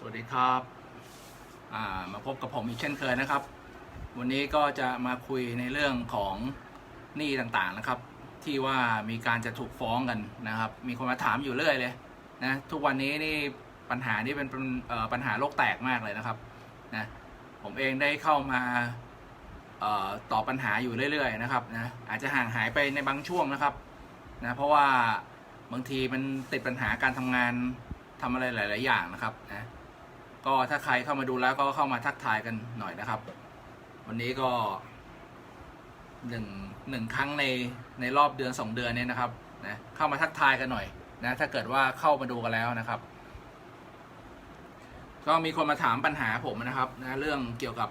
สวัสดีครับามาพบกับผมอีกเช่นเคยนะครับ วันนี้ก็จะมาคุยในเรื่องของหนี้ต่างๆนะครับ ที่ว่ามีการจะถูกฟ้องกันนะครับ มีคนมาถามอยู่เรื่อยเลยนะทุกวันนี้นี่ปัญหานี้เป็นปัญหาโลกแตกมากเลยนะครับนะผมเองได้เข้ามาออตอบปัญหาอยู่เรื่อยๆนะครับนะอาจจะห่างหายไปในบางช่วงนะครับนะเพราะว่าบางทีมันติดปัญหาการทำงานทำอะไรหลาย ๆ อย่างนะครับนะ ก็ถ้าใครเข้ามาดูแล้วก็เข้ามาทักทายกันหน่อยนะครับ วันนี้ก็หนึ่งหนึ่งครั้งในในรอบเดือนสองเดือนเนี่ยนะครับนะเข้ามาทักทายกันหน่อยนะถ้าเกิดว่าเข้ามาดูกันแล้วนะครับ ก็มีคนมาถามปัญหาผมนะครับนะเรื่องเกี่ยวกับ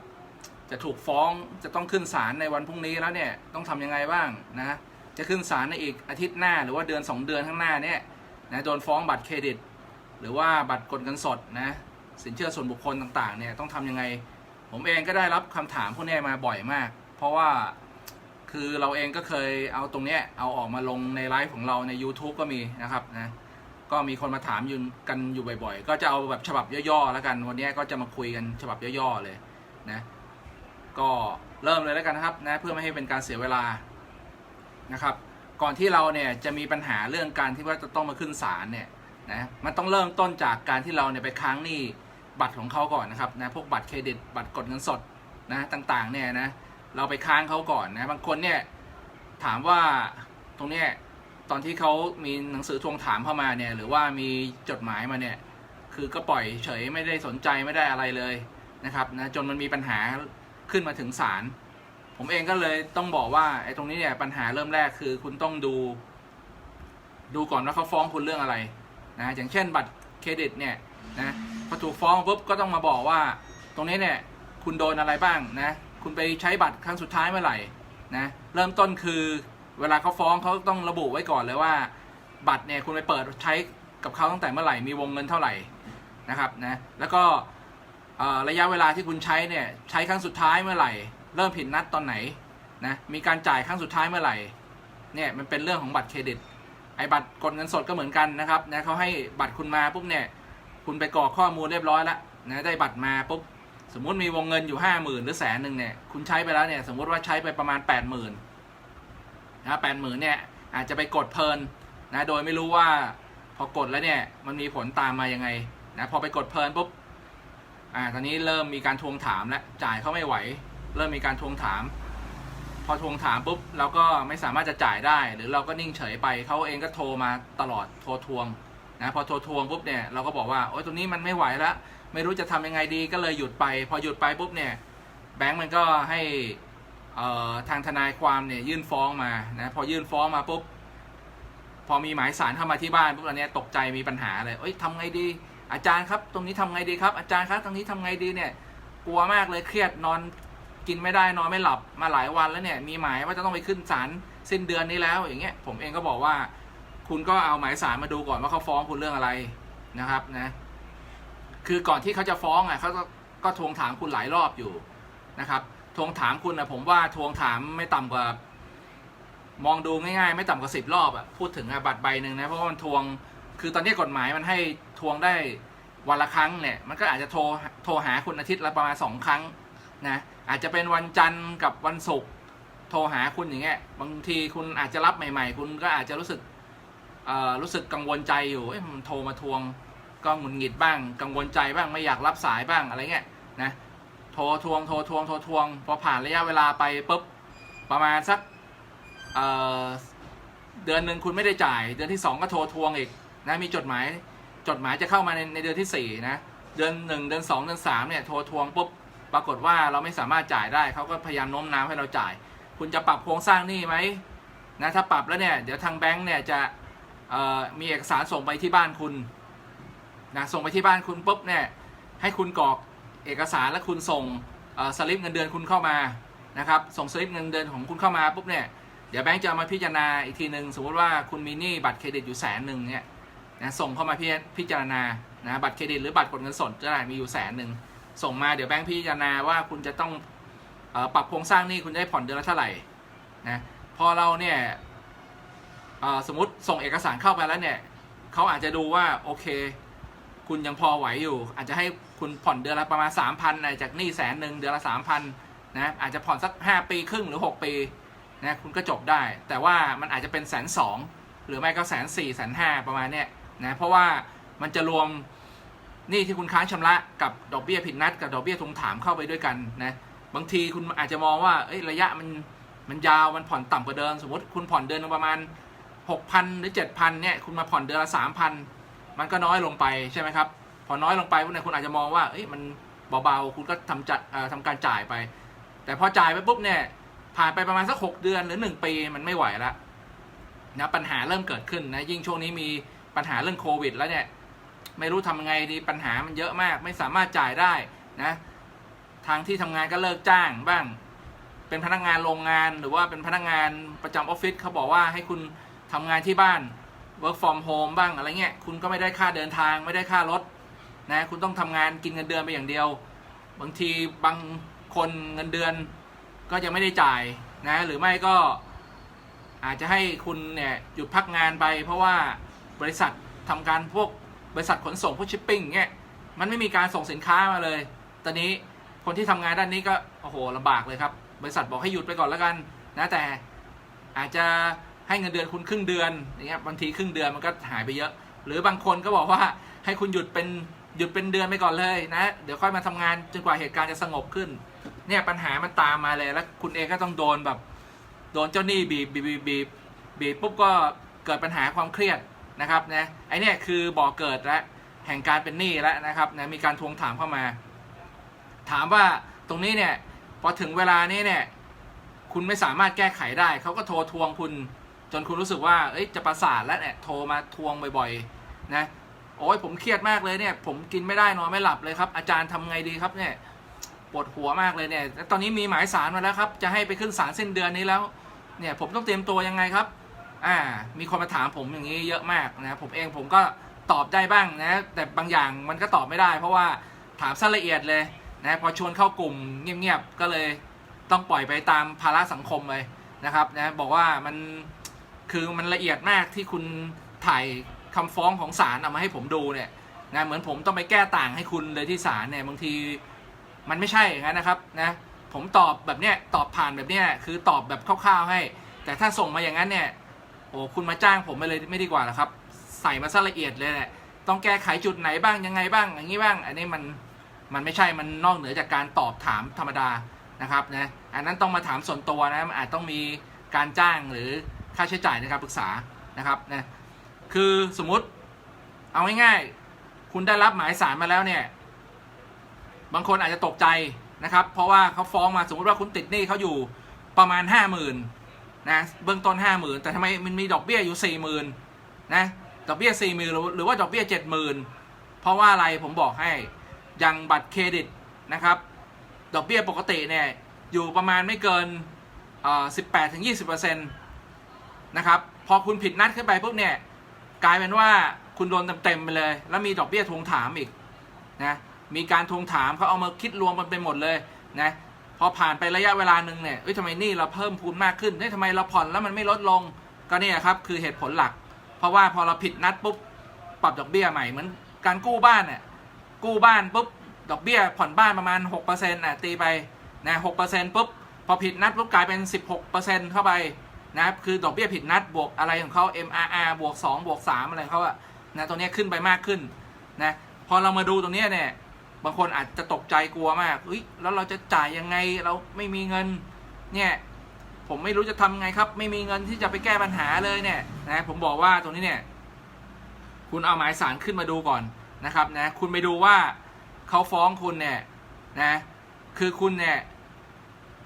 จะถูกฟ้องจะต้องขึ้นศาลในวันพรุ่งนี้แล้วเนี่ยต้องทำยังไงบ้างนะจะขึ้นศาลในอีกอาทิตย์หน้าหรือว่าเดือน 2 เดือนข้างหน้าเนี่ยนะโดนฟ้องบัตรเครดิต หรือว่าบัตรกดเงินสดนะ สินเชื่อส่วนบุคคลต่างๆเนี่ยต้องทำยังไง ผมเองก็ได้รับคำถามพวกนี้มาบ่อยมาก เพราะว่าคือเราเองก็เคยเอาตรงเนี้ยเอาออกมาลงในไลฟ์ของเราใน YouTube ก็มีนะครับนะก็มีคนมาถามยู่กันอยู่บ่อยๆ ก็จะเอาแบบฉบับย่อๆแล้วกัน วันนี้ก็จะมาคุยกันฉบับย่อๆเลยนะก็เริ่มเลยแล้วกันนะครับนะเพื่อไม่ให้เป็นการเสียเวลานะครับ ก่อนที่เราเนี่ยจะมีปัญหาเรื่องการที่ว่าจะต้องมาขึ้นศาลเนี่ยนะมันต้องเริ่มต้นจากการที่เราเนี่ยไปค้างหนี้ บัตรของเขาก่อนนะครับนะพวกบัตรเครดิตบัตรกดเงินสดนะต่างๆเนี่ยนะเราไปค้างเขาก่อนนะบางคนเนี่ยถามว่าตรงเนี้ยตอนที่เขามีหนังสือทวงถามเข้ามาเนี่ยหรือว่ามีจดหมายมาเนี่ยคือก็ปล่อยเฉยไม่ได้สนใจไม่ได้อะไรเลยนะครับนะจนมันมีปัญหาขึ้นมาถึงศาลผมเองก็เลยต้องบอกว่าไอ้ตรงนี้เนี่ยปัญหาเริ่มแรกคือคุณต้องดู ดูก่อนว่าเขาฟ้องคุณเรื่องอะไรนะอย่างเช่นบัตรเครดิตเนี่ยนะ พอถูกฟ้องปุ๊บก็ต้องมาบอกว่า ตรงนี้เนี่ยคุณโดนอะไรบ้างนะ คุณไปใช้บัตรครั้งสุดท้ายเมื่อไหร่นะเริ่มต้นคือเวลาเขาฟ้องเขาต้องระบุไว้ก่อนเลยว่า บัตรเนี่ยคุณไปเปิดใช้กับเขาตั้งแต่เมื่อไหร่มีวงเงินเท่าไหร่นะครับนะแล้วก็ระยะเวลาที่คุณใช้เนี่ยใช้ครั้งสุดท้ายเมื่อไหร่ เริ่มผิดนัดตอนไหนนะมีการจ่ายครั้งสุดท้ายเมื่อไหร่เนี่ยมันเป็นเรื่องของบัตรเครดิตไอ้บัตรกดเงินสดก็เหมือนกันนะครับนะเขาให้บัตรคุณมาปุ๊บเนี่ย คุณไปกรอกข้อมูลเรียบร้อยแล้วนะได้บัตรมาปุ๊บสมมุติมีวงเงินอยู่ห้าหมื่นหรือแสนหนึ่งเนี่ยคุณใช้ไปแล้วเนี่ยสมมติว่าใช้ไปประมาณแปดหมื่นนะแปดหมื่นเนี่ยอาจจะไปกดเพลินนะโดยไม่รู้ว่าพอกดแล้วเนี่ยมันมีผลตามมายังไงนะพอไปกดเพลินปุ๊บอ่าตอนนี้เริ่มมีการทวงถามแล้วจ่ายเขาไม่ไหว เริ่มมีการทวงถาม พอทวงถามปุ๊บเราก็ไม่สามารถจะจ่ายได้ หรือเราก็นิ่งเฉยไปเขาเองก็โทรมาตลอดโทรทวง นะพอโทรทวงปุ๊บเนี่ยเราก็บอกว่าโอ๊ยตรงนี้มันไม่ไหวแล้วไม่รู้จะทำยังไงดีก็เลยหยุดไป พอหยุดไปปุ๊บเนี่ยแบงก์มันก็ให้ทางทนายความเนี่ยยื่นฟ้องมานะพอยื่นฟ้องมาปุ๊บพอมีหมายสารเข้ามาที่บ้านปุ๊บอันเนี้ยตกใจมีปัญหาเลยเอ้ยทำไงดี อาจารย์ครับ ตรงนี้ทำไงดีครับ อาจารย์ครับตรงนี้ทำไงดีเนี่ยกลัวมากเลยเครียดนอนกินไม่ได้นอนไม่หลับมาหลายวันแล้วเนี่ยมีหมายว่าจะต้องไปขึ้นศาลสิ้นเดือนนี้แล้วอย่างเงี้ยผมเองก็บอกว่า คุณก็เอาหมายสารมาดูก่อนว่าเขาฟ้องคุณเรื่องอะไรนะครับนะ คือก่อนที่เขาจะฟ้องอะเขาก็ทวงถามคุณหลายรอบอยู่นะครับทวงถามคุณนะผมว่าทวงถามไม่ต่ำกว่า มองดูง่ายๆ ไม่ต่ำกว่าสิบรอบอะพูดถึงอะบัตรใบหนึ่งนะเพราะว่ามันทวงคือตอนนี้กฎหมายมันให้ทวงได้วันละครั้งเนี่ย มันก็อาจจะโทรโทรหาคุณอาทิตย์ละประมาณสองครั้งนะอาจจะเป็นวันจันทร์กับวันศุกร์โทรหาคุณอย่างเงี้ยบางทีคุณอาจจะรับใหม่ ๆ คุณก็อาจจะรู้สึก รู้สึกกังวลใจอยู่เอ้ยมันโทรมาทวงก็หงุดหงิดบ้าง กังวลใจบ้างไม่อยากรับสายบ้างอะไรเงี้ยนะโทรทวงโทรทวงโทรทวงพอผ่านระยะเวลาไปปุ๊บประมาณสักเเดือนหนึ่งคุณไม่ได้จ่าย เดือนที่สองก็โทรทวงอีกนะมีจดหมายจดหมายจะเข้ามาในในเดือนที่สี่นะเดือนหนึ่งเดือนสองเดือนสามเนี่ยโทรทวงปุ๊บปรากฏว่าเราไม่สามารถจ่ายได้เขาก็พยายามโน้มน้าวให้เราจ่าย คุณจะปรับโครงสร้างหนี้ไหมนะถ้าปรับแล้วเนี่ยเดี๋ยวทางแบงก์เนี่ยจะ มีเอกสารส่งไปที่บ้านคุณนะส่งไปที่บ้านคุณปุ๊บเนี่ยให้คุณกรอกเอกสารแล้วคุณส่งสลิปเงินเดือนคุณเข้ามานะครับส่งสลิปเงินเดือนของคุณเข้ามาปุ๊บเนี่ยเดี๋ยวแบงก์จะามาพิจารณาอีกทีหนึ่งสมมติว่าคุณมีหนี้บัตรเครดิตอยู่แสนหนึ่งเนี่ยนะส่งเข้ามาพิพิจารณานะบัตรเครดิตหรือบัตรกดเงินสดจะได้มีอยู่แสนหนึ่งส่งมาเดี๋ยวแบงค์พิจารณาว่าคุณจะต้องอปรับโครงสร้างหนี้คุณจะได้ผ่อนเดือนละเท่าไหร่นะพอเราเนี่ย สมมติส่งเอกสารเข้าไปแล้วเนี่ยเขาอาจจะดูว่าโอเค คุณยังพอไหวอยู่ อาจจะให้คุณผ่อนเดือนละประมาณสามพันจากหนี้แสนหนึ่งเดือนละสามพันนะอาจจะผ่อนสักห้าปีครึ่งหรือหกปีนะคุณก็จบได้ แต่ว่ามันอาจจะเป็นแสนสองหรือไม่ก็แสนสี่แสนห้าประมาณเนี้ยนะเพราะว่ามันจะรวมหนี้ที่คุณค้างชำระกับดอกเบี้ยผิดนัดกับดอกเบี้ยทวงถามเข้าไปด้วยกันนะบางทีคุณอาจจะมองว่าเอ้ยระยะมันมันยาวมันผ่อนต่ำกว่าเดิมสมมติคุณผ่อนเดือนละประมาณ หกพันหรือเจ็ดพันเนี่ยคุณมาผ่อนเดือนละสามพันมันก็น้อยลงไปใช่ไหมครับ พอน้อยลงไปพวกนี้คุณอาจจะมองว่าเอ้ยมันเบาๆ คุณก็ทำจัดทำการจ่ายไป แต่พอจ่ายไปปุ๊บเนี่ยผ่านไปประมาณสักหกเดือนหรือหนึ่งปีมันไม่ไหวแล้วนะปัญหาเริ่มเกิดขึ้นนะยิ่งช่วงนี้มีปัญหาเรื่องโควิด แล้วเนี่ยไม่รู้ทำไงดีปัญหามันเยอะมาก ไม่สามารถจ่ายได้นะทางที่ทำงานก็เลิกจ้างบ้าง เป็นพนักงานโรงงานหรือว่าเป็นพนักงานประจำออฟฟิศเขาบอกว่าให้คุณ ทำงานที่บ้าน work from home บ้างอะไรเงี้ยคุณก็ไม่ได้ค่าเดินทางไม่ได้ค่ารถนะคุณต้องทำงานกินเงินเดือนไปอย่างเดียว บางทีบางคนเงินเดือนก็ยังไม่ได้จ่ายนะหรือไม่ก็อาจจะให้คุณเนี่ยหยุดพักงานไป เพราะว่าบริษัททำการพวกบริษัทขนส่งพวกชิปปิ้งเงี้ยมันไม่มีการส่งสินค้ามาเลย ตอนนี้คนที่ทำงานด้านนี้ก็โอ้โหลำบากเลยครับ บริษัทบอกให้หยุดไปก่อนแล้วกันนะแต่อาจจะ ให้เงินเดือนคุณครึ่งเดือนอย่างเงี้ยบางทีครึ่งเดือนมันก็หายไปเยอะ หรือบางคนก็บอกว่าให้คุณหยุดเป็นหยุดเป็นเดือนไปก่อนเลยนะ เดี๋ยวค่อยมาทำงานจนกว่าเหตุการณ์จะสงบขึ้น เนี่ยปัญหามันตามมาเลยแล้วคุณเองก็ต้องโดนแบบโดนเจ้าหนี้บีบบีบบีบบีบบีบปุ๊บก็เกิดปัญหาความเครียดนะครับนะไอเนี่ยคือบ่อเกิดและแห่งการเป็นหนี้แล้วนะครับนะมีการทวงถามเข้ามา ถามว่าตรงนี้เนี่ยพอถึงเวลานี้เนี่ยคุณไม่สามารถแก้ไขได้ เขาก็โทรทวงคุณ จนคุณรู้สึกว่าเอ้ยจะประสาทแล้วเนี่ยโทรมาทวงบ่อยๆนะโอ้ยผมเครียดมากเลยเนี่ย ผมกินไม่ได้นอนไม่หลับเลยครับ อาจารย์ทำไงดีครับเนี่ยปวดหัวมากเลยเนี่ยตอนนี้มีหมายสารมาแล้วครับ จะให้ไปขึ้นศาลสิ้นเดือนนี้แล้ว เนี่ยผมต้องเตรียมตัวยังไงครับ อ่า มีคนมาถามผมอย่างนี้เยอะมากนะผมเองผมก็ตอบได้บ้างนะ แต่บางอย่างมันก็ตอบไม่ได้ เพราะว่าถามซะละเอียดเลยนะพอชวนเข้ากลุ่มเงียบๆก็เลยต้องปล่อยไปตามภาระสังคมเลยนะครับนะบอกว่ามัน คือมันละเอียดมากที่คุณถ่ายคำฟ้องของศาลเอามาให้ผมดูเนี่ยนะเหมือนผมต้องไปแก้ต่างให้คุณเลยที่ศาลเนี่ยบางทีมันไม่ใช่อย่างนั้นนะครับนะผมตอบแบบเนี้ยตอบผ่านแบบเนี้ยคือตอบแบบคร่าวๆให้ แต่ถ้าส่งมาอย่างนั้นเนี่ยโอ้คุณมาจ้างผมไปเลยไม่ดีกว่าหรอครับ ใส่มาซะละเอียดเลยแหละต้องแก้ไขจุดไหนบ้างยังไงบ้างอย่างนี้บ้าง อันนี้มันมันไม่ใช่มันนอกเหนือจากการตอบถามธรรมดานะครับนะอันนั้นต้องมาถามส่วนตัวนะมันอาจต้องมีการจ้างหรือ ค่าใช้จ่ายในการปรึกษานะครับนะคือสมมุติเอาง่ายๆคุณได้รับหมายสารมาแล้วเนี่ย บางคนอาจจะตกใจนะครับ เพราะว่าเขาฟ้องมาสมมติว่าคุณติดหนี้เขาอยู่ประมาณห้าหมื่นนะเบื้องต้นห้าหมื่นแต่ทำไมมันมีดอกเบี้ยอยู่สี่หมื่นนะดอกเบี้ยสี่หมื่นหรือว่าดอกเบี้ยเจ็ดหมื่นเพราะว่าอะไรผมบอกให้ย่างบัตรเครดิตนะครับดอกเบี้ยปกติเนี่ยอยู่ประมาณไม่เกินสิบแปดถึง นะครับ พอคุณผิดนัดขึ้นไปปุ๊บเนี่ย กลายเป็นว่าคุณโดนเต็มๆไปเลย แล้วมีดอกเบี้ยทวงถามอีกนะมีการทวงถามเขาเอามาคิดรวมกันไปหมดเลยนะพอผ่านไประยะเวลาหนึ่งเนี่ยเอ้ยทำไมนี่เราเพิ่มพูนมากขึ้นเฮ้ยทำไมเราผ่อนแล้วมันไม่ลดลงก็เนี่ยครับคือเหตุผลหลัก เพราะว่าพอเราผิดนัดปุ๊บปรับดอกเบี้ยใหม่เหมือนการกู้บ้านเนี่ยกู้บ้านปุ๊บดอกเบี้ยผ่อนบ้านประมาณ6%น่ะตีไปนะ6%ปุ๊บพอผิดนัดปุ๊บกลายเป็น 16%เข้าไป นะครับคือดอกเบี้ยผิดนัดบวกอะไรของเขา MRR บวก2บวก3อะไรเขาอะนะตัวนี้ขึ้นไปมากขึ้นนะพอเรามาดูตรงนี้เนี่ยบางคนอาจจะตกใจกลัวมากเฮ้ยแล้วเราจะจ่ายยังไงเราไม่มีเงินเนี่ยผมไม่รู้จะทำไงครับ ไม่มีเงินที่จะไปแก้ปัญหาเลยเนี่ยนะผมบอกว่าตรงนี้เนี่ยคุณเอาหมายสารขึ้นมาดูก่อนนะครับนะคุณไปดูว่าเขาฟ้องคุณเนี่ยนะคือคุณเนี่ย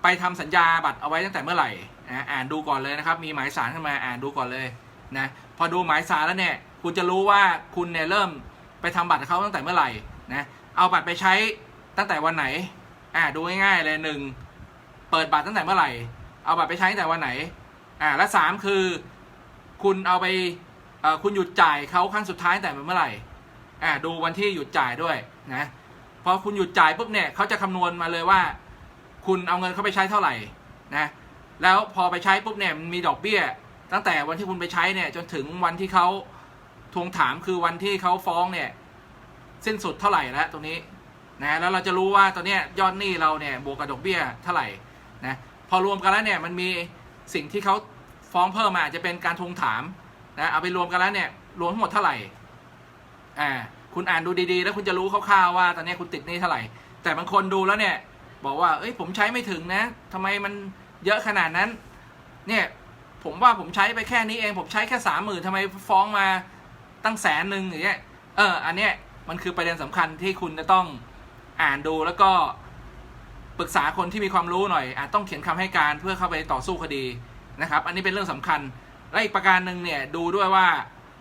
ไปทำสัญญาบัตรเอาไว้ตั้งแต่เมื่อไหร่ นะอ่านดูก่อนเลยนะครับ มีหมายสารขึ้นมาอ่านดูก่อนเลยนะพอดูหมายสารแล้วเนี่ยคุณจะรู้ว่าคุณเนี่ยเริ่มไปทำบัตรเขาตั้งแต่เมื่อไหร่นะเอาบัตรไปใช้ตั้งแต่วันไหนอ่าดูง่ายๆเลยหนึ่งเปิดบัตรตั้งแต่เมื่อไหร่ เอาบัตรไปใช้ตั้งแต่วันไหนอ่าและสามคือคุณเอาไปคุณหยุดจ่ายเขาครั้งสุดท้ายตั้งแต่เมื่อไหร่อ่าดูวันที่หยุดจ่ายด้วยนะพอคุณหยุดจ่ายปุ๊บเนี่ยเขาจะคำนวณมาเลยว่า คุณเอาเงินเขาไปใช้เท่าไหร่นะ แล้วพอไปใช้ปุ๊บเนี่ยมันมีดอกเบี้ย ตั้งแต่วันที่คุณไปใช้เนี่ยจนถึงวันที่เขาทวงถามคือวันที่เขาฟ้องเนี่ยสิ้นสุดเท่าไหร่แล้วตรงนี้นะแล้วเราจะรู้ว่าตัวเนี้ยยอดหนี้เราเนี่ยบวกกับดอกเบี้ยเท่าไหร่นะพอรวมกันแล้วเนี่ยมันมีสิ่งที่เขาฟ้องเพิ่มมาอาจจะเป็นการทวงถามนะเอาไปรวมกันแล้วเนี่ยรวมทั้งหมดเท่าไหร่อ่าคุณอ่านดูดีๆ แล้วคุณจะรู้คร่าวๆว่าตอนนี้คุณติดหนี้เท่าไหร่ แต่บางคนดูแล้วเนี่ย บอกว่าเอ้ยผมใช้ไม่ถึงนะทำไมมัน เยอะขนาดนั้น เนี่ยผมว่าผมใช้ไปแค่นี้เอง ผมใช้แค่สามหมื่นทำไมฟ้องมาตั้งแสนหนึ่งอย่างเงี้ยเออ อันเนี้ยมันคือประเด็นสำคัญที่คุณจะต้องอ่านดูแล้วก็ปรึกษาคนที่มีความรู้หน่อย อาจต้องเขียนคำให้การเพื่อเข้าไปต่อสู้คดีนะครับ อันนี้เป็นเรื่องสำคัญ และอีกประการหนึ่งเนี่ยดูด้วยว่า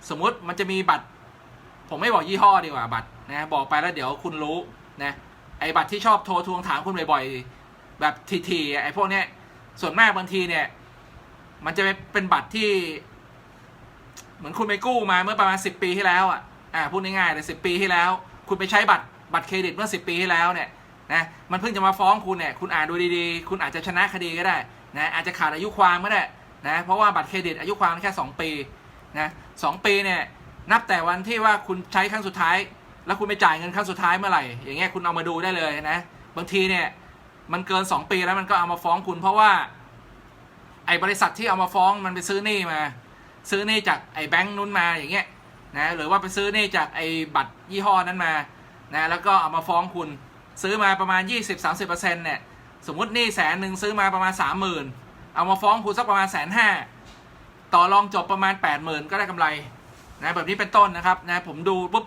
สมมุติมันจะมีบัตร ผมไม่บอกยี่ห้อดีกว่าบัตรนะบอกไปแล้วเดี๋ยวคุณรู้นะไอ้บัตรที่ชอบโทรทวงถามคุณบ่อยๆแบบทีๆไอ้พวกเนี้ย ส่วนมากบางทีเนี่ย มันจะเป็นบัตรที่ เหมือนคุณไปกู้มาเมื่อประมาณสิบปีที่แล้วอะอ่าพูดง่ายๆเลยสิบปีที่แล้ว คุณไปใช้บัตรบัตรเครดิตเมื่อสิบปีที่แล้วเนี่ยนะมันเพิ่งจะมาฟ้องคุณเนี่ยคุณอ่านดูดีๆ คุณอาจจะชนะคดีก็ได้นะอาจจะขาดอายุความก็ได้นะเพราะว่าบัตรเครดิตอายุความแค่สองปีนะสองปีเนี่ยนับแต่วันที่ว่าคุณใช้ครั้งสุดท้าย แล้วคุณไปจ่ายเงินครั้งสุดท้ายเมื่อไหร่อย่างเงี้ยคุณเอามาดูได้เลยนะบางทีเนี่ย มันเกินสองปีแล้วมันก็เอามาฟ้องคุณ เพราะว่า ไอ้บริษัทที่เอามาฟ้องมันไปซื้อหนี้มา ซื้อหนี้จากไอ้แบงค์นู้นมาอย่างเงี้ยนะหรือว่าไปซื้อหนี้จากไอ้บัตรยี่ห้อนั้นมานะแล้วก็เอามาฟ้องคุณซื้อมาประมาณ 20-30%เนี่ยสมมติหนี้แสนหนึ่งซื้อมาประมาณ 30,000 เอามาฟ้องคุณสักประมาณแสนห้าต่อรองจบประมาณ 80,000 ก็ได้กำไรนะแบบนี้เป็นต้นนะครับนะผมดูปุ๊บ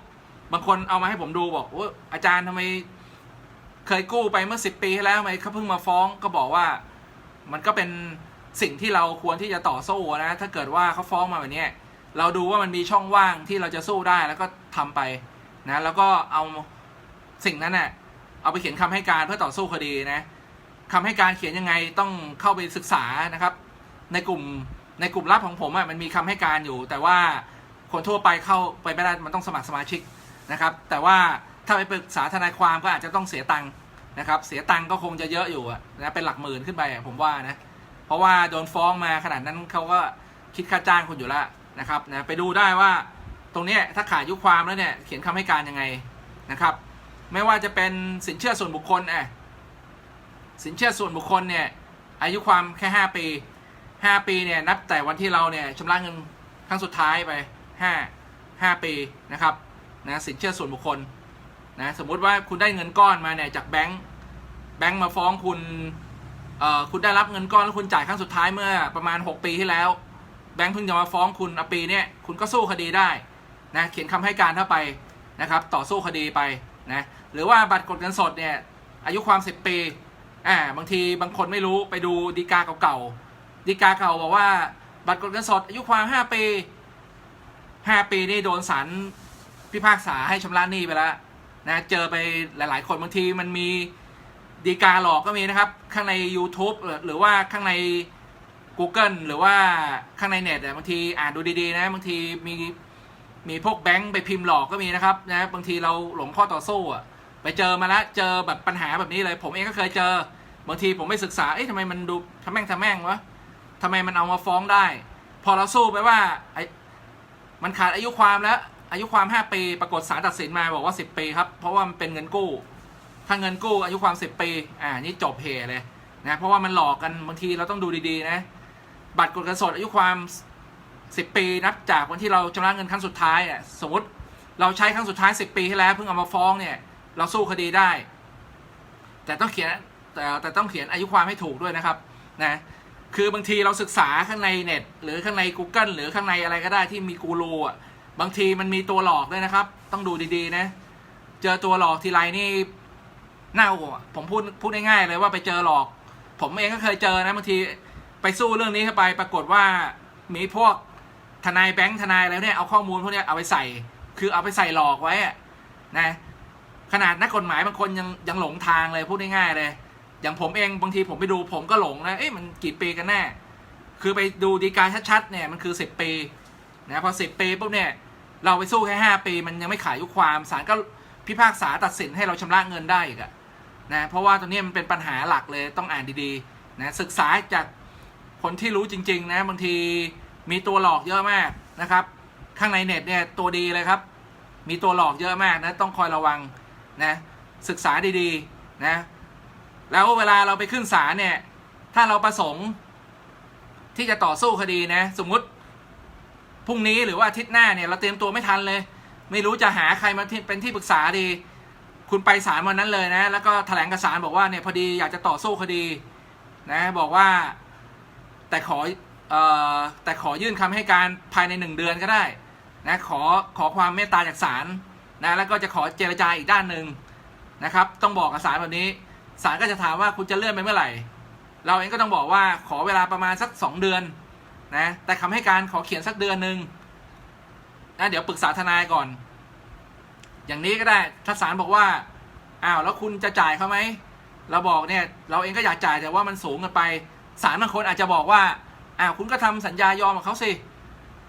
บางคนเอามาให้ผมดูบอกโอ้อาจารย์ทำไม เคยกู้ไปเมื่อ 10 ปีที่แล้วทำไมเขาเพิ่งมาฟ้องก็บอกว่า มันก็เป็นสิ่งที่เราควรที่จะต่อสู้นะ ถ้าเกิดว่าเขาฟ้องมาแบบนี้เราดูว่ามันมีช่องว่างที่เราจะสู้ได้แล้วก็ทำไปนะแล้วก็เอาสิ่งนั้นน่ะเอาไปเขียนคำให้การเพื่อต่อสู้คดีนะคำให้การเขียนยังไงต้องเข้าไปศึกษานะครับ ในกลุ่มในกลุ่มลับของผมอะมันมีคำให้การอยู่ แต่ว่าคนทั่วไปเข้าไปไม่ได้มันต้องสมัครสมาชิกนะครับ แต่ว่า ถ้าไปปรึกษาทนายความก็อาจจะต้องเสียตังค์นะครับ เสียตังค์ก็คงจะเยอะอยู่อะนะเป็นหลักหมื่นขึ้นไปอะผมว่านะ เพราะว่าโดนฟ้องมาขนาดนั้นเขาก็คิดค่าจ้างคุณอยู่ล้วนะครับนะไปดูได้ว่าตรงนี้ถ้าขาดอายุความแล้วเนี่ยเขียนคำให้การยังไงนะครับ ไม่ว่าจะเป็นสินเชื่อส่วนบุคคลอะสินเชื่อส่วนบุคคลเนี่ยอายุความแค่ 5 ปี 5 ปีเนี่ยนับแต่วันที่เราเนี่ยชำระเงินครั้งสุดท้ายไป 5 5 ปีนะครับนะสินเชื่อส่วนบุคคล นะสมมุติว่าคุณได้เงินก้อนมาเนี่ยจากแบงค์แบงค์มาฟ้องคุณเอ่อคุณได้รับเงินก้อนแล้วคุณจ่ายครั้งสุดท้ายเมื่อประมาณ 6 ปีที่แล้ว แบงค์เพิ่งจะมาฟ้องคุณอปีเนี้ยคุณก็สู้คดีได้นะเขียนคำให้การเข้าไปนะครับต่อสู้คดีไปนะหรือว่าบัตรกดเงินสดเนี่ยอายุความ 10 ปีอ่าบางทีบางคนไม่รู้ไปดูดีกาเก่าๆดีกาเก่าบอกว่าบัตรกดเงินสดอายุความ 5 ปี 5 ปีนี่โดนศาลพิพากษาให้ชำระหนี้ไปแล้ว นะเจอไปหลาย ๆ คนบางทีมันมีดีกาหลอกก็มีนะครับ ข้างใน YouTube หรือว่าข้างใน Google หรือว่าข้างในเน็ตบางทีอ่านดูดีๆนะบางทีมีมีพวกแบงค์ไปพิมพ์หลอกก็มีนะครับนะบางทีเราหลงข้อต่อสู้อะไปเจอมาแล้วเจอแบบปัญหาแบบนี้เลย ผมเองก็เคยเจอบางทีผมไม่ศึกษาเอ๊ะทำไมมันดูทำแม่งทำแม่งวะทำไมมันเอามาฟ้องได้ พอเราสู้ไปว่าไอ้มันขาดอายุความแล้ว อายุความ 5 ปี ปรากฏศาลตัดสินมาบอกว่า 10 ปีครับ เพราะว่ามันเป็นเงินกู้ ถ้าเงินกู้อายุความ 10 ปี อ่า นี่จบเพเลยนะ เพราะว่ามันหลอกกันบางทีเราต้องดูดีๆนะ บัตรกดเงินสดอายุความ 10 ปีนับจากวันที่เราชำระเงินครั้งสุดท้ายอะสมมติเราใช้ครั้งสุดท้าย 10 ปีที่แล้วเพิ่งเอามาฟ้องเนี่ย เราสู้คดีได้ แต่ต้องเขียนแต่แต่ต้องเขียนอายุความให้ถูกด้วยนะครับ นะ คือบางทีเราศึกษาข้างในเน็ต หรือข้างใน Google หรือข้างในอะไรก็ได้ที่มีกูรูอะ บางทีมันมีตัวหลอกด้วยนะครับ ต้องดูดีๆนะ เจอตัวหลอกทีไรนี่เน่าผมพูดพูดง่ายๆเลยว่าไปเจอหลอก ผมเองก็เคยเจอนะบางทีไปสู้เรื่องนี้เข้าไป ปรากฏว่ามีพวกทนายแบงค์ทนายแล้วเนี่ยเอาข้อมูลพวกนี้เอาไปใส่ คือเอาไปใส่หลอกไว้อะนะขนาดนักกฎหมายบางคนยังยังหลงทางเลยพูดง่ายๆเลย อย่างผมเองบางทีผมไปดูผมก็หลงนะเอ๊ะมันกี่ปีกันแน่คือไปดูดีกาชัดๆเนี่ยมันคือสิบปี นะพอสิบปีปุ๊บเนี่ยเราไปสู้แค่ห้าปี มันยังไม่ขายยุความศาลก็พิพากษาตัดสินให้เราชำระเงินได้อีกอะนะเพราะว่าตัวนี้มันเป็นปัญหาหลักเลยต้องอ่านดีๆนะศึกษาจากคนที่รู้จริง ๆ นะบางทีมีตัวหลอกเยอะมากนะครับ ข้างในเน็ตเนี่ยตัวดีเลยครับ มีตัวหลอกเยอะมากนะต้องคอยระวังนะศึกษาดีๆนะแล้วเวลาเราไปขึ้นศาลเนี่ยถ้าเราประสงค์ที่จะต่อสู้คดีนะ สมมุติ พรุ่งนี้หรือว่าอาทิตย์หน้าเนี่ยเราเตรียมตัวไม่ทันเลย ไม่รู้จะหาใครมาเป็นที่ปรึกษาดี คุณไปศาลวันนั้นเลยนะ แล้วก็แถลงกับศาลบอกว่าเนี่ยพอดีอยากจะต่อสู้คดีนะบอกว่าแต่ขอออแต่ขอยื่นคำให้การภายในหนึ่งเดือนก็ได้นะขอขอความเมตตาจากศาลนะแล้วก็จะขอเจรจาอีกด้านหนึ่งนะครับ ต้องบอกกับศาลแบบนี้ศาลก็จะถามว่าคุณจะเลื่อนไปเมื่อไหร่ เราเองก็ต้องบอกว่าขอเวลาประมาณสักสองเดือน นะแต่คำให้การขอเขียนสักเดือนหนึ่งนะเดี๋ยวปรึกษาทนายก่อน อย่างนี้ก็ได้ถ้าศาลบอกว่าอ้าวแล้วคุณจะจ่ายเขาไหมเราบอกเนี่ยเราเองก็อยากจ่ายแต่ว่ามันสูงเกินไปศาลบางคนอาจจะบอกว่าอ้าวคุณก็ทำสัญญายอมกับเขาสิ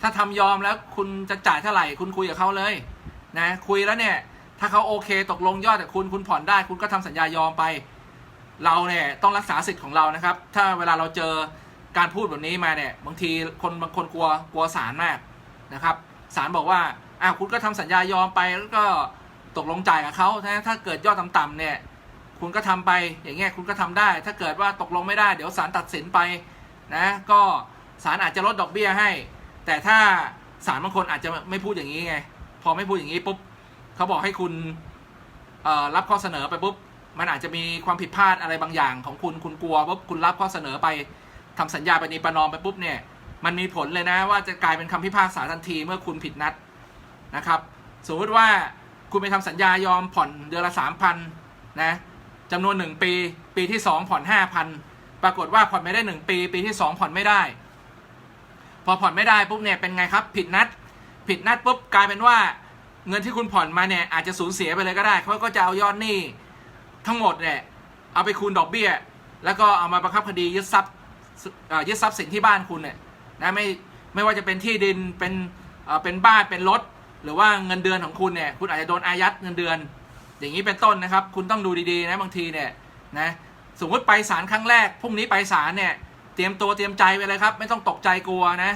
ถ้าทำยอมแล้วคุณจะจ่ายเท่าไหร่คุณคุยกับเขาเลยนะคุยแล้วเนี่ยถ้าเขาโอเคตกลงยอดกับคุณคุณผ่อนได้ คุณก็ทำสัญญายอมไป เราเนี่ยต้องรักษาสิทธิ์ของเรานะครับ ถ้าเวลาเราเจอ การพูดแบบนี้มาเนี่ยบางทีคนบางคนกลัวกลัวศาลมากนะครับศาลบอกว่าอ้าวคุณก็ทำสัญญายอมไปแล้วก็ตกลงจ่ายกับเขาถ้าเกิดยอดต่ำๆเนี่ยคุณก็ทำไปอย่างเงี้ยคุณก็ทำได้ ถ้าเกิดว่าตกลงไม่ได้ เดี๋ยวศาลตัดสินไปนะก็ศาลอาจจะลดดอกเบี้ยให้ แต่ถ้าศาลบางคนอาจจะไม่พูดอย่างนี้ไงพอไม่พูดอย่างนี้ปุ๊บเขาบอกให้คุณรับข้อเสนอไปปุ๊บมันอาจจะมีความผิดพลาดอะไรบางอย่างของคุณคุณกลัวปุ๊บคุณรับข้อเสนอไป ทำสัญญาปณีประนอมไปปุ๊บเนี่ยมันมีผลเลยนะว่าจะกลายเป็นคำพิพากษาทันทีเมื่อคุณผิดนัดนะครับ สมมติว่าคุณไปทำสัญญายอมผ่อนเดือนละสามพันนะจำนวนหนึ่งปี ปีที่สองผ่อนห้าพันปรากฏว่าผ่อนไม่ได้หนึ่งปี ปีที่สองผ่อนไม่ได้ พอผ่อนไม่ได้ปุ๊บเนี่ยเป็นไงครับ ผิดนัด ผิดนัดปุ๊บกลายเป็นว่าเงินที่คุณผ่อนมาเนี่ยอาจจะสูญเสียไปเลยก็ได้เขาก็จะเอายอดหนี้ทั้งหมดเนี่ยเอาไปคูณดอกเบี้ย แล้วก็เอามาบังคับคดียึดทรัพย์ ยึดทรัพย์สินที่บ้านคุณเนี่ยนะไม่ไม่ว่าจะเป็นที่ดินเป็นเป็นบ้านเป็นรถ หรือว่าเงินเดือนของคุณเนี่ยคุณอาจจะโดนอายัดเงินเดือน อย่างนี้เป็นต้นนะครับ คุณต้องดูดีๆนะบางทีเนี่ยนะสมมติไปศาลครั้งแรกพรุ่งนี้ไปศาลเนี่ยเตรียมตัวเตรียมใจไปเลยครับ ไม่ต้องตกใจกลัวนะ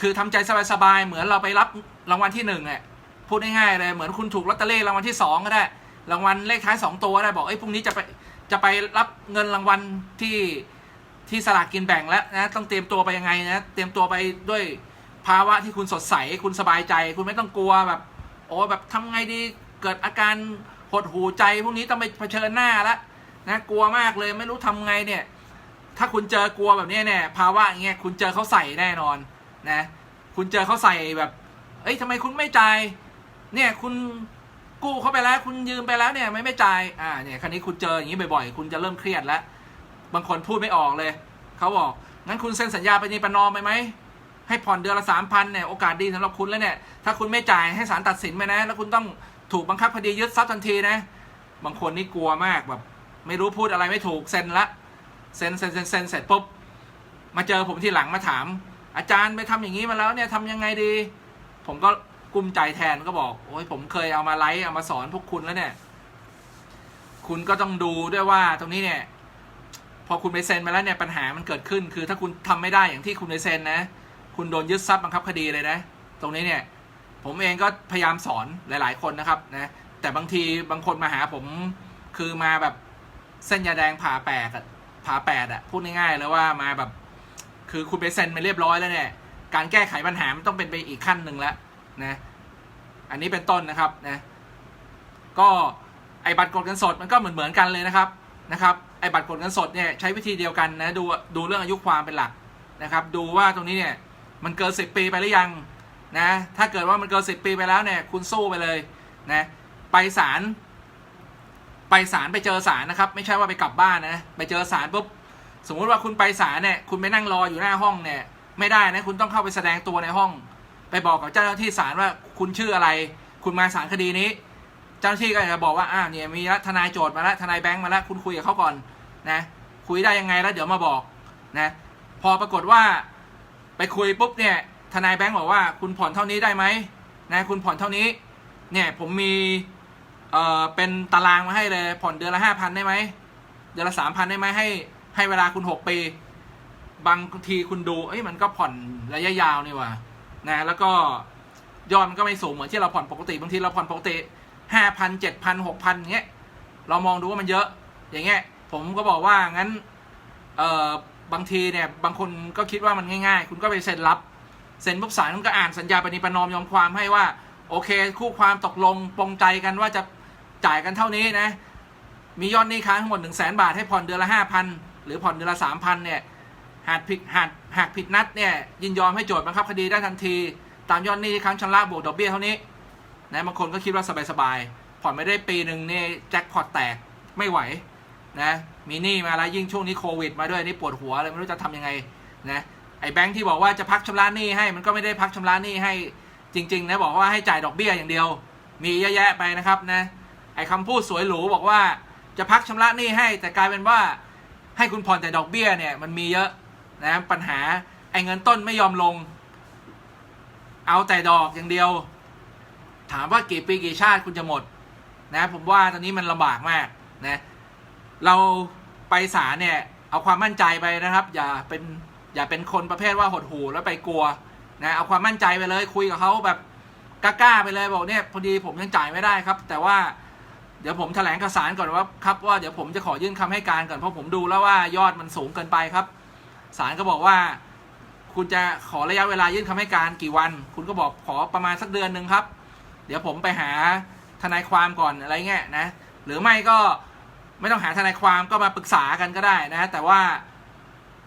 คือทำใจสบายๆเหมือนเราไปรับรางวัลที่หนึ่งอะพูดง่ายๆเลยเหมือนคุณถูกลอตเตอรี่รางวัลที่สองก็ได้รางวัลเลขท้ายสองตัวก็ได้บอกเอ้ยพรุ่งนี้จะไปจะไปรับเงินรางวัลที่ ที่สลากกินแบ่งแล้วนะต้องเตรียมตัวไปยังไงนะเตรียมตัวไปด้วยภาวะที่คุณสดใสคุณสบายใจ คุณไม่ต้องกลัวแบบ โอ้แบบทำไงดีเกิดอาการหดหูใจพวกนี้ต้องไปเผชิญหน้าละนะกลัวมากเลยไม่รู้ทำไงเนี่ย ถ้าคุณเจอกลัวแบบนี้เนี่ยภาวะอย่างเงี้ยคุณเจอเขาใส่แน่นอนนะคุณเจอเขาใส่แบบ เอ้ยทำไมคุณไม่จ่ายเนี่ยคุณกู้เขาไปแล้ว คุณยืมไปแล้วเนี่ยไม่ไม่จ่ายอ่าเนี่ยครั้นี้คุณเจออย่างนี้บ่อยๆ คุณจะเริ่มเครียดแล้ว บางคนพูดไม่ออกเลยเขาบอกงั้นคุณเซ็นสัญญาไปนีประนอมไปไหมให้ผ่อนเดือนละสามพันเนี่ยโอกาสดีสำหรับคุณแล้วเนี่ยถ้าคุณไม่จ่ายให้ศาลตัดสินไปนะ แล้วคุณต้องถูกบังคับคดียึดทรัพย์ทันทีนะ บางคนนี่กลัวมากแบบ ไม่รู้พูดอะไรไม่ถูกเซ็นละเซ็นเซ็นเซ็นเซ็นเสร็จปุ๊บมาเจอผมที่หลังมาถาม อาจารย์ไปทำอย่างนี้มาแล้วเนี่ยทำยังไงดี ผมก็กุ้มใจแทนก็บอกโอ้ยผมเคยเอามาไลฟ์เอามาสอนพวกคุณแล้วเนี่ย คุณก็ต้องดูด้วยว่าตรงนี้เนี่ย พอคุณไปเซ็นมาแล้วเนี่ยปัญหามันเกิดขึ้น คือถ้าคุณทำไม่ได้อย่างที่คุณไปเซ็นนะ คุณโดนยึดทรัพย์บังคับคดีเลยนะ ตรงนี้เนี่ย ผมเองก็พยายามสอนหลาย ๆ คนนะครับนะแต่บางทีบางคนมาหาผมคือมาแบบเส้นยาแดงผ่าแปดอะผ่าแปดอะพูดง่ายๆเลยว่ามาแบบ คือคุณไปเซ็นมาเรียบร้อยแล้วเนี่ยการแก้ไขปัญหามันต้องเป็นไปอีกขั้นหนึ่งแล้วนะอันนี้เป็นต้นนะครับนะก็ไอ้บัตรกดเงินสดมันก็เหมือนเหมือนกันเลยนะครับนะครับไอ้บัตรกดเงินสดเนี่ยใช้วิธีเดียวกันนะดูดูเรื่องอายุความเป็นหลักนะครับ ดูว่าตรงนี้เนี่ยมันเกินสิบปีไปหรือยังนะถ้าเกิดว่ามันเกินสิบปีไปแล้วเนี่ยคุณสู้ไปเลยนะไปศาลไปศาลไปเจอศาลนะครับ ไม่ใช่ว่าไปกลับบ้านนะไปเจอศาลปุ๊บสมมุติว่าคุณไปศาลเนี่ยคุณไปนั่งรออยู่หน้าห้องเนี่ยไม่ได้นะคุณต้องเข้าไปแสดงตัวในห้อง ไปบอกกับเจ้าหน้าที่ศาลว่าคุณชื่ออะไร คุณมาศาลคดีนี้ เจ้าหน้าที่ก็จะบอกว่าอ่าเนี่ยมีล้วทนายโจทย์มาแล้วทนายแบงค์มาแล้วคุณคุยกับเขาก่อนนะคุยได้ยังไงแล้วเดี๋ยวมาบอกนะพอปรากฏว่าไปคุยปุ๊บเนี่ยทนายแบงค์บอกว่าคุณผ่อนเท่านี้ได้ไหมนะคุณผ่อนเท่านี้เนี่ยผมมีเอ่อเป็นตารางมาให้เลยผ่อนเดือนละห้าพันได้ไหมเดือนละสามพันได้ไหมให้ให้เวลาคุณหกปี บางทีคุณดูเอ้ยมันก็ผ่อนระยะยาวนี่ว่านะแล้วก็ยอดมันก็ไม่สูงเหมือนที่เราผ่อนปกติบางทีเราผ่อนปกติ ห้าพันเจ็ดพันหกพันเงี้ยเรามองดูว่ามันเยอะ อย่างเงี้ยผมก็บอกว่างั้นเอ่อบางทีเนี่ยบางคนก็คิดว่ามันง่ายๆ คุณก็ไปเซ็นรับเซ็นปุ๊บศาลก็อ่านสัญญาปณิประนอมยอมความให้ว่า โอเค คู่ความตกลงปรงใจกันว่าจะจ่ายกันเท่านี้นะ มียอดหนี้ค้างทั้งหมดหนึ่งแสนบาทให้ผ่อนเดือนละห้าพันหรือผ่อนเดือนละสามพันเนี่ยหากผิดหากหากผิดนัดเนี่ยยินยอมให้โจทย์บังคับคดีได้ทันที ตามยอดหนี้ที่ค้างชำระบวกดอกเบี้ยเท่านี้ นะบางคนก็คิดว่าสบายๆผ่อนไม่ได้ปีหนึ่งนี่แจ็คพอตแตกไม่ไหวนะมีหนี้มาแล้วยิ่งช่วงนี้โควิด มาด้วยนี่ปวดหัวเลยไม่รู้จะทำยังไงนะไอ้แบงค์ที่บอกว่าจะพักชำระหนี้ให้มันก็ไม่ได้พักชำระหนี้ให้จริงๆนะบอกว่าให้จ่ายดอกเบี้ยอย่างเดียว มีเยอะแยะไปนะครับนะไอ้คำพูดสวยหรูบอกว่าจะพักชำระหนี้ให้ แต่กลายเป็นว่าให้คุณผ่อนแต่ดอกเบี้ยเนี่ยมันมีเยอะนะปัญหาไอ้เงินต้นไม่ยอมลง เอาแต่ดอกอย่างเดียว ถามว่ากี่ปีกี่ชาติคุณจะหมด นะ ผมว่าตอนนี้มันลำบากมากนะ เราไปศาลเนี่ย เอาความมั่นใจไปนะครับ อย่าเป็นอย่าเป็นคนประเภทว่าหดหูแล้วไปกลัวนะเอาความมั่นใจไปเลยคุยกับเขาแบบกล้าๆไปเลยบอกเนี่ยพอดีผมยังจ่ายไม่ได้ครับ แต่ว่าเดี๋ยวผมแถลงกับศาลก่อนว่าครับว่าเดี๋ยวผมจะขอยื่นคำให้การก่อนเพราะผมดูแล้วว่ายอดมันสูงเกินไปครับศาลก็บอกว่า คุณจะขอระยะเวลายื่นคำให้การกี่วัน คุณก็บอกขอประมาณสักเดือนหนึ่งครับ เดี๋ยวผมไปหาทนายความก่อนอะไรเงี้ยนะ หรือไม่ก็ไม่ต้องหาทนายความก็มาปรึกษากันก็ได้นะ แต่ว่า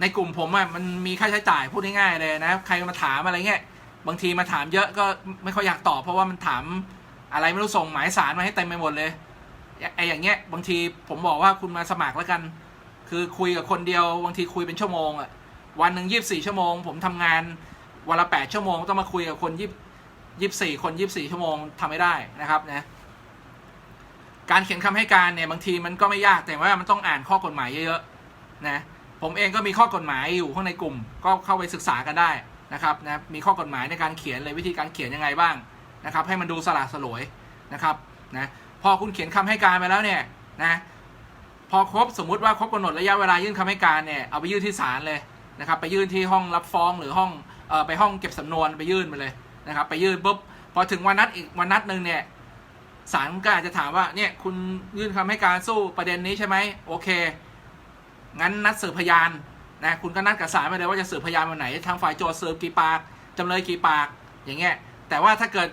ในกลุ่มผมอะมันมีค่าใช้จ่ายพูดง่ายๆเลยนะ ใครมาถามอะไรเงี้ยบางทีมาถามเยอะก็ไม่ค่อยอยากตอบเพราะว่ามันถามอะไรไม่รู้ส่งหมายสารมาให้เต็มไปหมดเลยไอ้อย่างเงี้ยบางทีผมบอกว่าคุณมาสมัครแล้วกัน คือคุยกับคนเดียวบางทีคุยเป็นชั่วโมงอะวันหนึ่งยี่บสี่ชั่วโมง ผมทำงานวันละแปดชั่วโมงต้องมาคุยกับคนยี่ ยี่สี่คนยี่สี่ชั่วโมงทำไม่ได้นะครับนะการเขียนคำให้การเนี่ยบางทีมันก็ไม่ยากแต่ว่ามันต้องอ่านข้อกฎหมายเยอะๆนะผมเองก็มีข้อกฎหมายอยู่ข้างในกลุ่ม ก็เข้าไปศึกษากันได้นะครับนะมีข้อกฎหมายในการเขียนเลยวิธีการเขียนยังไงบ้างนะครับ ให้มันดูสละสลวยนะครับนะพอคุณเขียนคำให้การไปแล้วเนี่ยนะพอครบสมมุติว่าครบกำหนดระยะเวลายื่นคำให้การเนี่ยเอาไปยื่นที่ศาลเลยนะครับ ไปยื่นที่ห้องรับฟ้องหรือห้องเอ่อไปห้องเก็บสำนวนไปยื่นไปเลย นะครับ ไปยื่นปุ๊บพอถึงวันนัดอีกวันนัดหนึ่งเนี่ยศาลก็อาจจะถามว่าเนี่ยคุณยื่นคำให้การสู้ประเด็นนี้ใช่ไหมโอเค งั้นนัดสืบพยานนะคุณก็นัดกับศาลไปเลยว่าจะสืบพยานวันไหนทางฝ่ายโจทย์สืบกี่ปากจำเลยกี่ปากอย่างเงี้ยแต่ว่าถ้าเกิด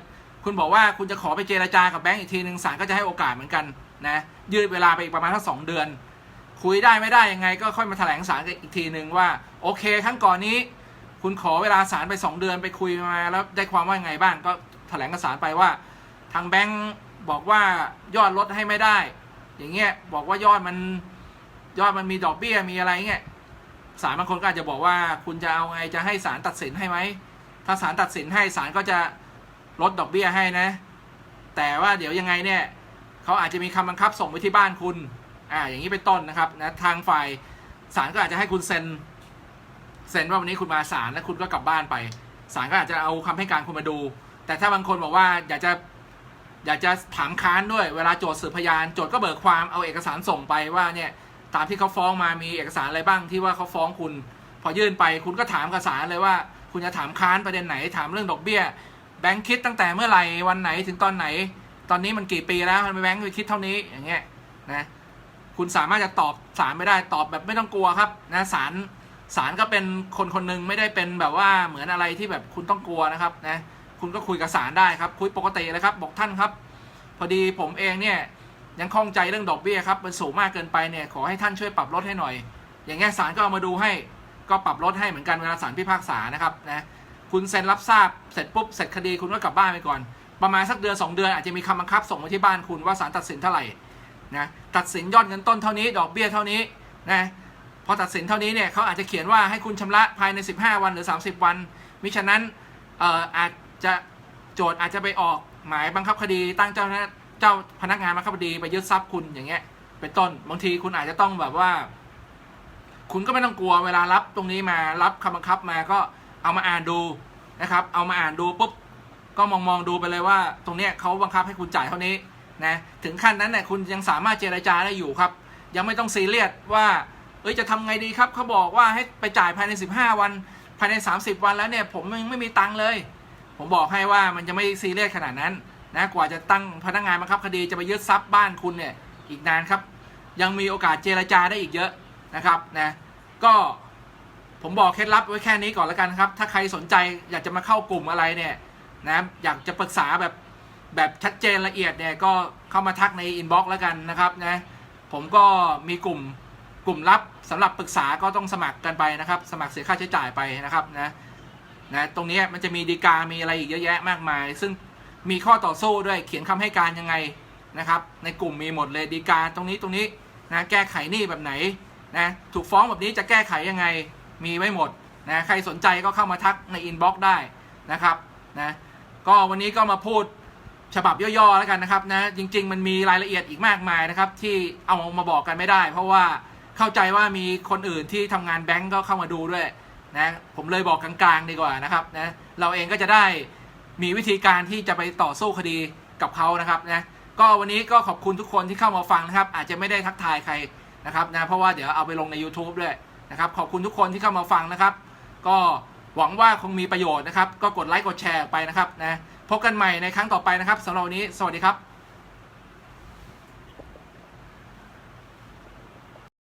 คุณบอกว่าคุณจะขอไปเจรจากับแบงก์อีกทีหนึ่งศาลก็จะให้โอกาสเหมือนกันนะยืดเวลาไปอีกประมาณทั้งสองเดือน คุยได้ไม่ได้ยังไง ก็ค่อยมาแถลงศาลกันอีกทีหนึ่งว่า โอเคครั้งก่อนนี้ คุณขอเวลาศาลไปสองเดือนไปคุยมาแล้วได้ความว่าไงบ้างก็แถลงกับศาลไปว่า ทางแบงก์บอกว่ายอดลดให้ไม่ได้ อย่างเงี้ยบอกว่ายอดมันยอดมันมีดอกเบี้ยมีอะไรเงี้ยศาลบางคนก็อาจจะบอกว่าคุณจะเอาไงจะให้ศาลตัดสินให้ไหมถ้าศาลตัดสินให้ศาลก็จะลดดอกเบี้ยให้นะ แต่ว่าเดี๋ยวยังไงเนี่ยเขาอาจจะมีคำบังคับส่งไปที่บ้านคุณอ่าอย่างนี้เป็นต้นนะครับนะทางฝ่ายศาลก็อาจจะให้คุณเซ็น เซ็นว่าวันนี้คุณมาศาลแล้วคุณก็กลับบ้านไปศาลก็อาจจะเอาคำให้การคุณมาดู แต่ถ้าบางคนบอกว่าอยากจะอยากจะถามค้านด้วยเวลาโจทย์สืบพยาน โจทย์ก็เบิกความเอาเอกสารส่งไปว่าเนี่ยตามที่เขาฟ้องมามีเอกสารอะไรบ้างที่ว่าเขาฟ้องคุณ พอยื่นไปคุณก็ถามกับศาลเลยว่า คุณจะถามค้านประเด็นไหนถามเรื่องดอกเบี้ย แบงค์คิดตั้งแต่เมื่อไหร่วันไหนถึงตอนไหน ตอนนี้มันกี่ปีแล้วมันแบงค์ไปคิดเท่านี้อย่างเงี้ยนะคุณสามารถจะตอบศาลไม่ได้ตอบแบบไม่ต้องกลัวครับนะศาล ศาลก็เป็นคนคนหนึ่งไม่ได้เป็นแบบว่าเหมือนอะไรที่แบบคุณต้องกลัวนะครับนะคุณก็คุยกับศาลได้ครับ คุยปกติเลยครับ บอกท่านครับ พอดีผมเองเนี่ยยังข้องใจเรื่องดอกเบี้ยครับมันสูงมากเกินไปเนี่ยขอให้ท่านช่วยปรับลดให้หน่อย อย่างเงี้ยศาลก็เอามาดูให้ก็ปรับลดให้เหมือนกันเวลาศาลพิพากษานะครับนะคุณเซ็นรับทราบเสร็จปุ๊บเสร็จคดีคุณก็กลับบ้านไปก่อน ประมาณสักเดือน2 เดือนอาจจะมีคำบังคับส่งมาที่บ้านคุณว่าศาลตัดสินเท่าไหร่นะตัดสินยอดเงินต้นเท่านี้ ดอกเบี้ยเท่านี้นะ พอตัดสินเท่านี้เนี่ยเขาอาจจะเขียนว่าให้คุณชำระภายใน 15 วันหรือ 30 วัน มิฉะนั้นเอ่ออาจจะโจทย์อาจจะไปออกหมายบังคับคดีตั้งเจ้าหน้าเจ้าพนักงานบังคับคดีไปยึดทรัพย์คุณอย่างเงี้ยเป็นต้นบางทีคุณอาจจะต้องแบบว่า คุณก็ไม่ต้องกลัวเวลารับตรงนี้มารับคำบังคับมาก็เอามาอ่านดูนะครับ เอามาอ่านดูปุ๊บก็มองมองดูไปเลยว่า ตรงเนี้ยเขาบังคับให้คุณจ่ายเท่านี้นะถึงขั้นนั้นเนี่ยคุณยังสามารถเจรจาได้อยู่ครับ ยังไม่ต้องซีเรียสว่า อ้ยจะทำไงดีครับเขาบอกว่าให้ไปจ่ายภายใน 15 วัน ภายใน 30 วันแล้วเนี่ยผมยังไม่มีตังค์เลย ผมบอกให้ว่ามันจะไม่ซีเรียสขนาดนั้นนะกว่าจะตั้งพนักงานบังคับคดีจะไปยึดทรัพย์บ้านคุณเนี่ยอีกนานครับ ยังมีโอกาสเจรจาได้อีกเยอะนะครับนะก็ผมบอกเคล็ดลับไว้แค่นี้ก่อนแล้วกันครับ ถ้าใครสนใจอยากจะมาเข้ากลุ่มอะไรเนี่ยนะอยากจะปรึกษาแบบแบบชัดเจนละเอียดเนี่ยก็เข้ามาทักในอินบ็อกซ์แล้วกันนะครับนะผมก็มีกลุ่ม กลุ่มลับสำหรับปรึกษาก็ต้องสมัครกันไปนะครับ สมัครเสียค่าใช้จ่ายไปนะครับนะนะตรงนี้มันจะมีดีกา มีอะไรอีกเยอะแยะมากมาย ซึ่งมีข้อต่อสู้ด้วยเขียนคำให้การยังไงนะครับ ในกลุ่มมีหมดเลยดีกาตรงนี้ตรงนี้นะแก้ไขหนี้แบบไหนนะถูกฟ้องแบบนี้จะแก้ไขยังไงมีไว้หมดนะใครสนใจก็เข้ามาทักในอินบ็อกซ์ได้นะครับนะก็วันนี้ก็มาพูดฉบับย่อๆแล้วกันนะครับนะจริง ๆ มันมีรายละเอียดอีกมากมายนะครับ ที่เอามาบอกกันไม่ได้ เพราะว่า เข้าใจว่ามีคนอื่นที่ทำงานแบงก์ก็เข้ามาดูด้วยนะผมเลยบอกกลางๆดีกว่านะครับนะเราเองก็จะได้มีวิธีการที่จะไปต่อสู้คดีกับเขานะครับนะก็วันนี้ก็ขอบคุณทุกคนที่เข้ามาฟังนะครับ อาจจะไม่ได้ทักทายใครนะครับนะเพราะว่าเดี๋ยวเอาไปลงใน YouTube ด้วยนะครับ ขอบคุณทุกคนที่เข้ามาฟังนะครับ ก็หวังว่าคงมีประโยชน์นะครับ ก็กดไลค์กดแชร์ไปนะครับนะพบกันใหม่ในครั้งต่อไปนะครับสำหรับวันนี้ สวัสดีครับ